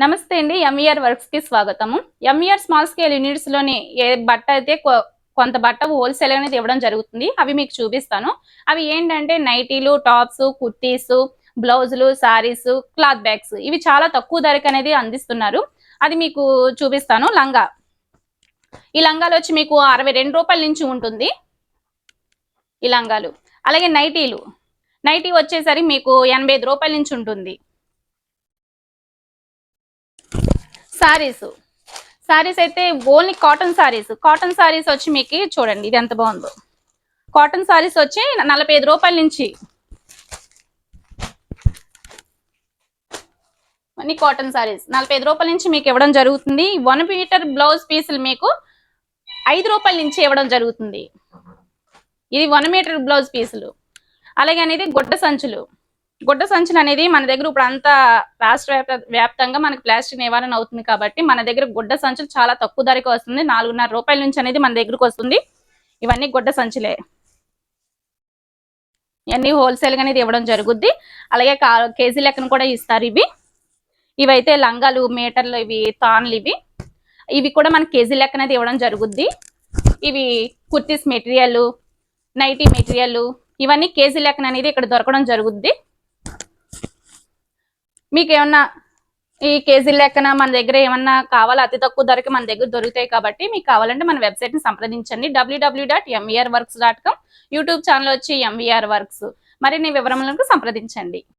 నమస్తే అండి ఎంఈఆర్ వర్క్స్కి స్వాగతము. ఎంఈఆర్ స్మాల్ స్కేల్ యూనిట్స్లోని ఏ బట్ట అయితే కొ- కొంత బట్ట హోల్సేల్ అనేది ఇవ్వడం జరుగుతుంది. అవి మీకు చూపిస్తాను. అవి ఏంటంటే నైటీలు టాప్స్ కుర్తీస్ బ్లౌజులు సారీస్ క్లాత్ బ్యాగ్స్. ఇవి చాలా తక్కువ ధరకు అనేది అందిస్తున్నారు. అది మీకు చూపిస్తాను లంగా. ఈ లంగాలు వచ్చి మీకు అరవై రెండు రూపాయల నుంచి ఉంటుంది. ఈ లంగాలు. అలాగే నైటీలు. నైటీ వచ్చేసరికి మీకు ఎనభై ఐదు రూపాయల నుంచి ఉంటుంది. సారీస్ సారీస్ అయితే only cotton saris cotton saris వచ్చి మీకు చూడండి ఇది ఎంత బాగుందో. కాటన్ సారీస్ వచ్చి నలభై ఐదు రూపాయల నుంచి. అన్ని కాటన్ సారీస్ నలభై ఐదు రూపాయల నుంచి మీకు ఇవ్వడం జరుగుతుంది. వన్ మీటర్ బ్లౌజ్ పీసులు మీకు ఐదు రూపాయల నుంచి ఇవ్వడం జరుగుతుంది. ఇది వన్ మీటర్ బ్లౌజ్ పీసులు అలాగే అనేది గుడ్డ సంచులు. గుడ్డ సంచులు అనేది మన దగ్గర ఇప్పుడు అంతా రాష్ట్ర వ్యాప్త- వ్యాప్తంగా మనకి ప్లాస్టిక్ నివారణ అవుతుంది కాబట్టి మన దగ్గర గుడ్డ సంచులు చాలా తక్కువ ధరకు వస్తుంది. నాలుగున్నర రూపాయల నుంచి అనేది మన దగ్గరకు వస్తుంది. ఇవన్నీ గుడ్డ సంచులే. ఇవన్నీ హోల్సేల్గా అనేది ఇవ్వడం జరుగుద్ది. అలాగే కా- కేజీ లెక్కన కూడా ఇస్తారు ఇవి. ఇవైతే లంగాలు మీటర్లు ఇవి తాన్లు ఇవి. ఇవి కూడా మనకి కేజీ లెక్కన అనేది ఇవ్వడం జరుగుద్ది. ఇవి కుర్తీస్ మెటీరియల్ నైటీ మెటీరియల్ ఇవన్నీ కేజీ లెక్కన అనేది ఇక్కడ దొరకడం జరుగుద్ది. మీకు ఏమన్నా ఈ కేజీ లెక్కన మన దగ్గర ఏమన్నా కావాలా? అతి తక్కువ ధరకి మన దగ్గర దొరుకుతాయి కాబట్టి మీకు కావాలంటే మన వెబ్సైట్ని సంప్రదించండి. W W dot MVR works dot com YouTube channel వచ్చి ఎంవీఆర్ వర్క్స్ మరిన్ని వివరములకు సంప్రదించండి.